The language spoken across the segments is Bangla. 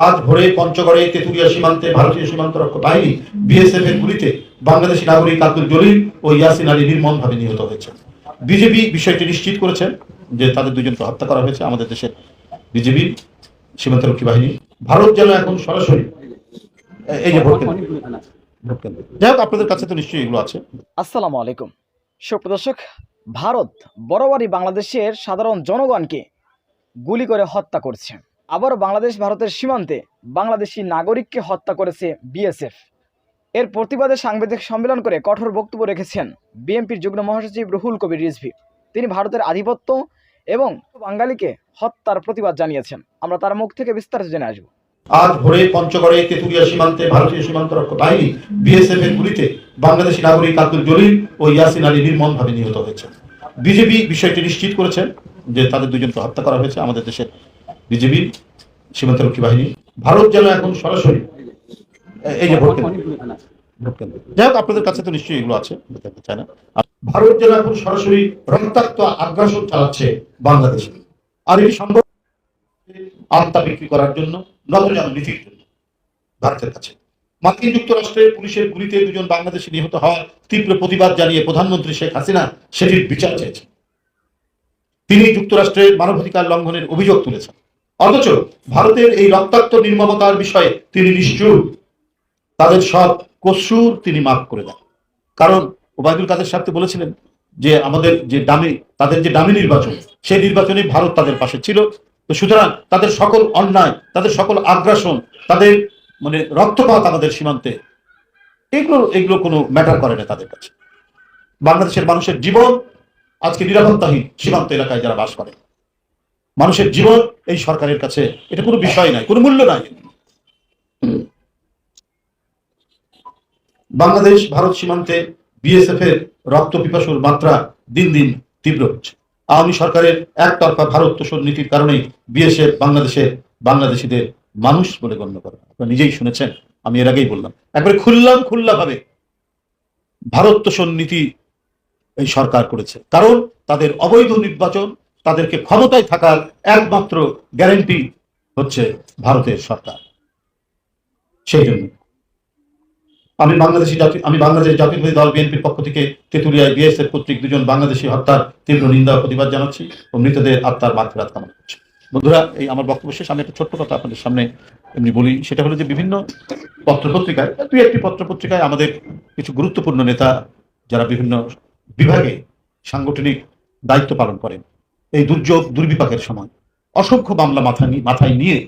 আজ ভোরে পঞ্চগড়ে তেতুলিয়া সীমান্তে ভারতীয় সীমান্ত রক্ষক বাহিনী বিএসএফ এর গুলিতে বাংলাদেশি নাগরিক আব্দুল জলিল ও ইয়াসিন আলী নির্মমভাবে নিহত হয়েছে বিজেপি বিষয়টি নিশ্চিত করেছেন যে তাদের দুজনকে হত্যা করা হয়েছে। আমাদের দেশের বিজেপি সীমান্তরক্ষী বাহিনী। ভারত যেন এখন সরাসরি এই যে ভোট যাই হোক, আপনাদের কাছে তো নিশ্চয়ই এগুলো আছে। আসসালামু আলাইকুম। সুপ্রদর্শক ভারত বরাবরই বাংলাদেশের সাধারণ জনগণকে গুলি করে হত্যা করছে। আবারও বাংলাদেশ ভারতের সীমান্তে বাংলাদেশি নাগরিককে হত্যা করেছে বিএসএফ। এর প্রতিবাদে সাংবাদিক সম্মেলন করে কঠোর বক্তব্য রেখেছেন বিএনপির যুগ্ম মহাসচিব রুহুল কবির রিজভি। তিনি ভারতের আধিপত্য এবং বাঙালিকে হত্যার প্রতিবাদ জানিয়েছেন। আমরা তার মুখ থেকে বিস্তারিত জেনে আসব। আজ ভোরে পঞ্চগড়ে তেতুলিয়া সীমান্তে ভারতীয় সীমান্ত রক্ষক বাহিনী বিএসএফ এর গুলিতে বাংলাদেশি নাগরিক আব্দুল জলিল ও ইয়াসিন আলী নির্মমভাবে নিহত হয়েছে বিজেপি বিষয়টি নিশ্চিত করেছেন যে তাদের দুজনকে হত্যা করা হয়েছে আমাদের দেশের বিজেপি সীমান্তরক্ষী বাহিনী। ভারত যেন এখন সরাসরি এই যে ভোট যাই হোক, আপনাদের কাছে তো নিশ্চয়ই এগুলো আছে চায় না। ভারত যেন এখন সরাসরি রক্তাক্ত আগ্রাসন চালাচ্ছে বাংলাদেশে। আর এই সম্ভব আত্মা বিক্রি করার জন্য নবজান নীতির জন্য ভারতের কাছে। মার্কিন যুক্তরাষ্ট্রের পুলিশের গুলিতে দুজন বাংলাদেশি নিহত হওয়ার তীব্র প্রতিবাদ জানিয়ে প্রধানমন্ত্রী শেখ হাসিনা সেটির বিচার চেয়েছেন। তিনি যুক্তরাষ্ট্রের মানবাধিকার লঙ্ঘনের অভিযোগ তুলেছেন। অথচ ভারতের এই রক্তাক্ত নির্মমতার বিষয়ে তিনি নিশ্চুপ। তাদের সব কসুর তিনি মাফ করে দেন। কারণ ওবায়দুল কাদের সাহেব বলেছিলেন যে আমাদের যে দামি, তাদের যে দামি নির্বাচন, সেই নির্বাচনে ভারত তাদের পাশে ছিল। তো সুতরাং তাদের সকল অন্যায়, তাদের সকল আগ্রাসন, তাদের মানে রক্তপাত আমাদের সীমান্তে, এগুলো এগুলো কোনো ম্যাটার করে না তাদের কাছে। বাংলাদেশের মানুষের জীবন আজকে নিরাপত্তাহীন সীমান্ত এলাকায় যারা বাস করে। মানুষের জীবন এই সরকারের কাছে। এটা কোনো বিষয় নাই, কোনো মূল্য নাই। বাংলাদেশ, ভারত সীমান্তে বিএসএফ এর রক্ত পিপাসুর মাত্রা দিন দিন তীব্র হচ্ছে। আওয়ামী সরকারের একতরফা ভারত তোষণ নীতির কারণেই বিএসএফ বাংলাদেশে বাংলাদেশিদের মানুষ বলে গণ্য করে। আপনারা নিজেই শুনেছেন, আমি এর আগেই বললাম। একবারে খুললাম খুল্লা ভাবে ভারত তোষণ নীতি এই সরকার করেছে। কারণ তাদের অবৈধ নির্বাচন তাদেরকে ক্ষমতায় থাকার একমাত্র গ্যারেন্টি হচ্ছে ভারতের সরকার। সেই জন্য আমি বাংলাদেশি জাতি আমি বাংলাদেশ জাতীয়তাবাদী দল বিএনপির পক্ষ থেকে তেতুলিয়ায় বিএসএফ কর্তৃক দুজন বাংলাদেশি হত্যার তীব্র নিন্দা প্রতিবাদ জানাচ্ছি ও মৃতদের আত্মার মাত্রাত কামনা করছি। বন্ধুরা, এই আমার বক্তব্য শেষ। আমি একটা ছোট্ট কথা আপনাদের সামনে এমনি বলি। সেটা হলো যে বিভিন্ন পত্রপত্রিকায় দুই একটি পত্রপত্রিকায় আমাদের কিছু গুরুত্বপূর্ণ নেতা যারা বিভিন্ন বিভাগে সাংগঠনিক দায়িত্ব পালন করেন। এই দুর্যোগ দুর্বিপাকের সময়। অসংখ্য মামলা মাথা মাথায় নিয়ে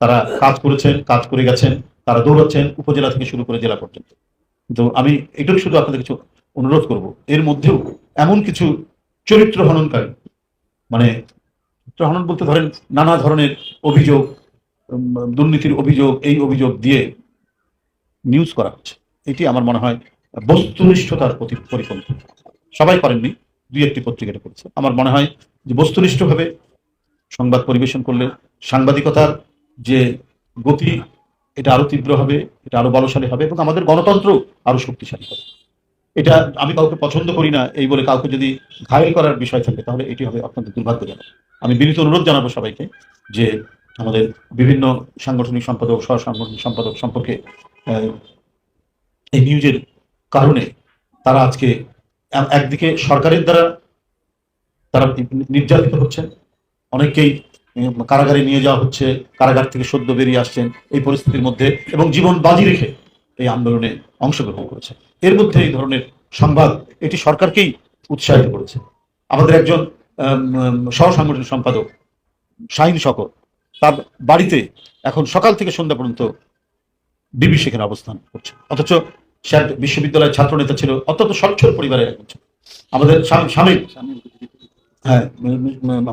তারা কাজ করেছেন, কাজ করে গেছেন, তারা দৌড়াচ্ছেন, উপজেলা থেকে শুরু করে জেলা পর্যন্ত। তো আমি এটুকু শুধু আপনাদের কিছু অনুরোধ করব, এর মধ্যেও এমন কিছু চরিত্র হননকারী মানে চরিত্র হনন বলতে ধরেন নানা ধরনের অভিযোগ দুর্নীতির অভিযোগ, এই অভিযোগ দিয়ে নিউজ করা হচ্ছে। এটি আমার মনে হয় বস্তুনিষ্ঠতার প্রতি পরিপন্থী। সবাই করেননি। দুই একটি পত্রিকাটা করেছে আমার মনে হয় যে বস্তুনিষ্ঠভাবে সংবাদ পরিবেশন করলে সাংবাদিকতার যে গতি, এটা আরও তীব্র হবে, এটা আরও বলশালী হবে এবং আমাদের গণতন্ত্র আরও শক্তিশালী হবে। এটা আমি কাউকে পছন্দ করি না, এই বলে কাউকে যদি ঘায়ল করার বিষয় থাকে, তাহলে এটি হবে অত্যন্ত দুর্ভাগ্যজনক। আমি বিনীত অনুরোধ জানাব সবাইকে যে আমাদের বিভিন্ন সাংগঠনিক সম্পাদক সহ সাংগঠনিক সম্পাদক সম্পর্কে এই নিউজের কারণে তারা আজকে একদিকে সরকারের দ্বারা তারা নির্যাতিত হচ্ছেন অনেকেই কারাগারে নিয়ে যাওয়া হচ্ছে কারাগার থেকে সদ্য বেরিয়ে আসছেন এই পরিস্থিতির মধ্যে এবং জীবন বাজি রেখে এই আন্দোলনে অংশগ্রহণ করেছে। এর মধ্যে এই ধরনের সংবাদ এটি সরকারকেই উৎসাহিত করেছে। আমাদের একজন আম, আম, সহ সাংগঠনিক সম্পাদক শাহিন শকর তার বাড়িতে এখন সকাল থেকে সন্ধ্যা পর্যন্ত বিবি সেখানে অবস্থান করছে। অথচ সে বিশ্ববিদ্যালয়ের ছাত্র নেতা ছিল, অত্যন্ত সচ্ছল পরিবারের একজন। আমাদের স্বামী হ্যাঁ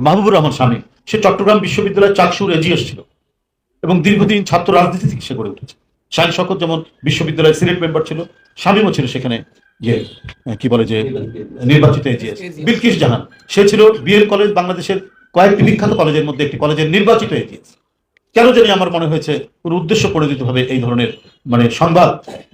মাহবুবুর রহমান স্বামী। সে চট্টগ্রাম বিশ্ববিদ্যালয়ের চাকসুর এজিএস ছিল এবং দীর্ঘদিন ছাত্র রাজনীতি থেকে সে গড়ে উঠেছে। শাহিন শকত যেমন বিশ্ববিদ্যালয়ের সিনেট মেম্বার ছিল, স্বামীও ছিল সেখানে যে কি বলে যে, নির্বাচিত এজিএস বিলকিস জাহান। সে ছিল বিএল কলেজ বাংলাদেশের কয়েকটি বিখ্যাত কলেজের মধ্যে একটি কলেজের নির্বাচিত এজিএস কেন জানি আমার মনে হয়েছে কোনো উদ্দেশ্য প্রণোদিতভাবে এই ধরনের মানে সংবাদ,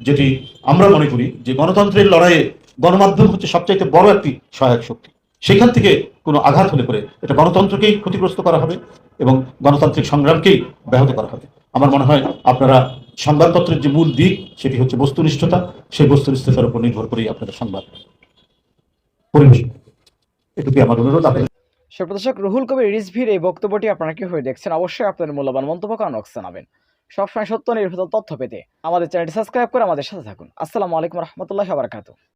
যেটি আমরা মনে করি যে গণতন্ত্রের লড়াইয়ে গণমাধ্যম হচ্ছে সবচাইতে বড় একটি সহায়ক শক্তি। সেখান থেকে কোনো আঘাত হলে পরে এটা গণতন্ত্রকেই ক্ষতিগ্রস্ত করা হবে এবং গণতান্ত্রিক সংগ্রামকেই ব্যাহত করা হবে। আমার মনে হয় আপনারা সংবাদপত্রের যে মূল দিক, সেটি হচ্ছে বস্তুনিষ্ঠতা। সেই বস্তুনিষ্ঠতার উপর নির্ভর করেই আপনারা সংবাদ পরিবেশ এটুকুই আমার অনুরোধ। আপনাদের সুপ্রদর্শক রুহুল কবির রিজভির এই বক্তব্যটি আপনারা কীভাবে দেখছেন? অবশ্যই আপনাদের মূল্যবান মন্তব্য কারণ জানাবেন সবসময় সত্য নির্ভর তথ্য পেতে আমাদের চ্যানেলটি সাবস্ক্রাইব করে আমাদের সাথে থাকুন। আসসালামু আলাইকুম রহমতুল্লাহ বারকাতু